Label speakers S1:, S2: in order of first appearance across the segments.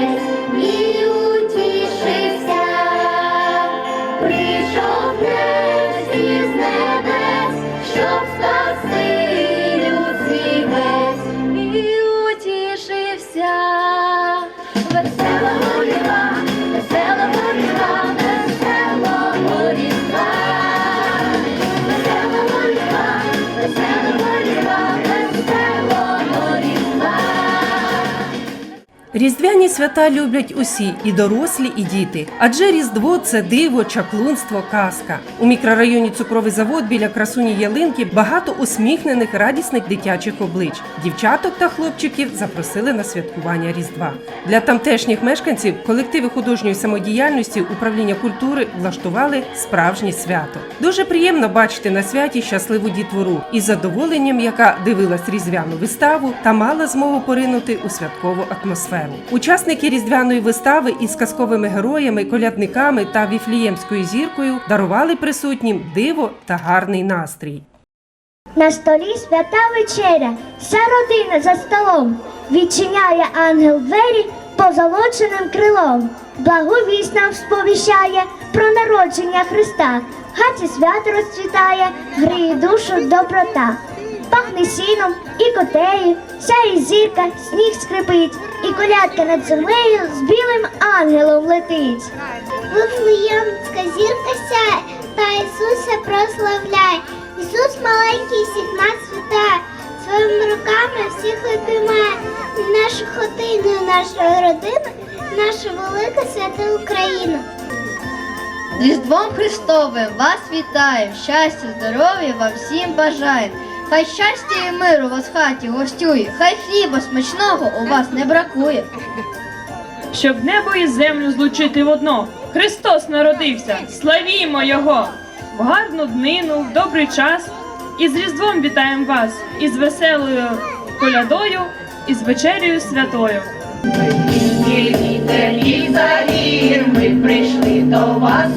S1: です。Різдвяні свята люблять усі, і дорослі, і діти. Адже Різдво це диво, чаклунство, казка. У мікрорайоні Цукровий завод біля красуні ялинки багато усміхнених, радісних дитячих облич. Дівчаток та хлопчиків запросили на святкування Різдва. Для тамтешніх мешканців колективи художньої самодіяльності управління культури влаштували справжнє свято. Дуже приємно бачити на святі щасливу дітвору із задоволенням, яка дивилась різдвяну виставу та мала змогу поринути у святкову атмосферу. Учасники різдвяної вистави із казковими героями, колядниками та віфліємською зіркою дарували присутнім диво та гарний настрій.
S2: На столі свята вечеря, вся родина за столом. Відчиняє ангел двері позолоченим крилом. Благовість нам сповіщає про народження Христа. В хаті свято розцвітає, гріє душу доброта. Пахне сіном і котею, сяє зірка, сніг скрипить, і колядка над землею з білим ангелом летить. Вифлеємська зірка сяє, та Ісуса прославляє. Ісус маленький всіх нас вітає, своїми руками всіх обіймає. Нашу хотину, нашу родину, нашу велику святу Україну.
S3: З Різдвом Христовим вас вітаю, щастя, здоров'я вам всім бажаю. Хай щастя і миру вас в хаті гостює, хай хліба смачного у вас не бракує.
S4: щоб небо і землю злучити в одно. Христос народився, славімо Його! В гарну днину, в добрий час. І з Різдвом вітаємо вас, і з веселою колядою, і з вечерею святою.
S5: Вітері зарір, ми прийшли до вас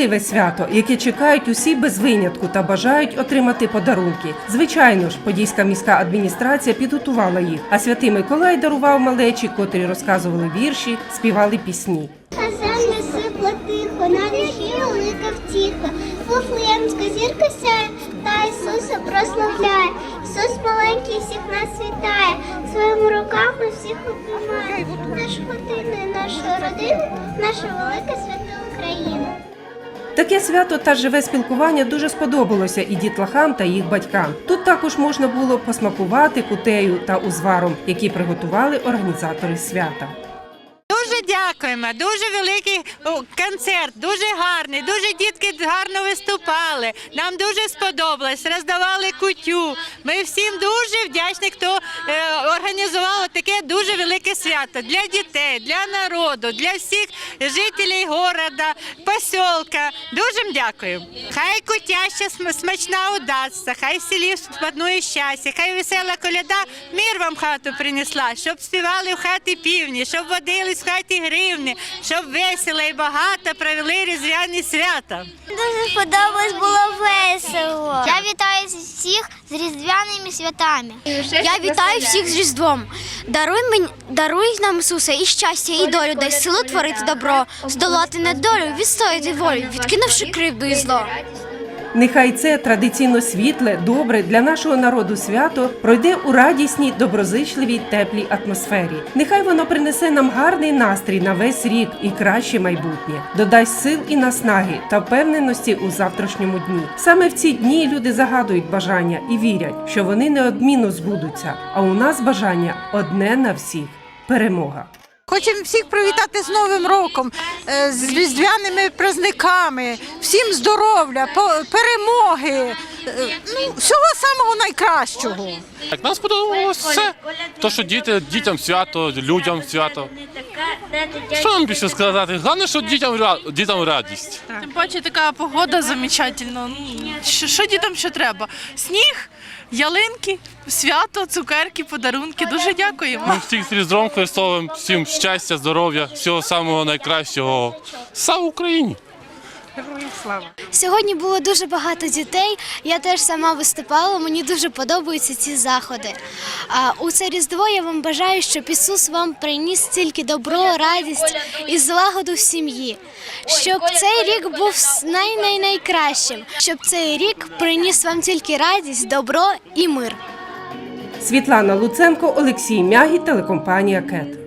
S1: Особливе свято, яке чекають усі без винятку та бажають отримати подарунки. Звичайно ж, Подільська міська адміністрація підготувала їх, а святий Миколай дарував малечі, котрі розказували вірші, співали пісні.
S2: А земля сипла тихо, на віхі велика втіха. Вифлеємська зірка сяє, та Ісуса прославляє. Ісус маленький всіх нас вітає, своїми руками всіх обіймає. Нашу хотину, і нашу родину, наша велика свята Україна.
S1: Таке свято та живе спілкування дуже сподобалося і дітлахам та їх батькам. Тут також можна було посмакувати кутею та узваром, які приготували організатори свята.
S6: Дуже дякуємо. Дуже великий концерт, дуже гарний. Дуже дітки гарно виступали. Нам дуже сподобалось. Роздавали кутю. Ми всім дуже вдячні, хто е, організував таке дуже велике свято для дітей, для народу, для всіх жителів города, посілка. Дуже дякую. Хай кутя ще смачна удасться, хай в селі спаднує щастя, хай весела коляда мир вам хату принесла, щоб співали в хаті півні, щоб водились в хаті гривні, щоб весело і багато провели різдвяні свята.
S2: Дуже сподобалось, було весело. Я вітаю всіх з різдвяними святами.
S7: Я вітаю всіх з Різдвом. Даруй мені, даруй нам Ісуса і щастя, і долю, дай силу творити добро, здолати недолю, відстояти волю, відкинувши кривду і зло.
S1: Нехай це традиційно світле, добре для нашого народу свято пройде у радісній, доброзичливій, теплій атмосфері. Нехай воно принесе нам гарний настрій на весь рік і краще майбутнє, додасть сил і наснаги та впевненості у завтрашньому дні. Саме в ці дні люди загадують бажання і вірять, що вони неодмінно збудуться. А у нас бажання одне на всіх перемога.
S8: Хочемо всіх привітати з Новим роком, е, з різдвяними праздниками, всім здоров'я, по- перемоги, е, ну, всього самого найкращого.
S9: Так, нам сподобалось все. То, що діти, дітям свято, людям свято. Що нам більше сказати? Головне, що дітям, дітям радість.
S10: Тим паче така погода замечательна. Ну, що, що дітям ще треба? Сніг, ялинки, свято, цукерки, подарунки. Дуже дякуємо.
S9: Ми всіх з Різдвом Христовим, всім щастя, здоров'я, всього самого найкращого. Слава Україні!
S1: Героям слава!
S7: Сьогодні було дуже багато дітей. Я теж сама виступала. Мені дуже подобаються ці заходи. А у це різдво я вам бажаю, щоб Ісус вам приніс тільки добро, радість і злагоду в сім'ї. Щоб цей рік був най-най-найкращим, щоб цей рік приніс вам тільки радість, добро і мир.
S1: Світлана Луценко, Олексій Мягі, телекомпанія КЕТ.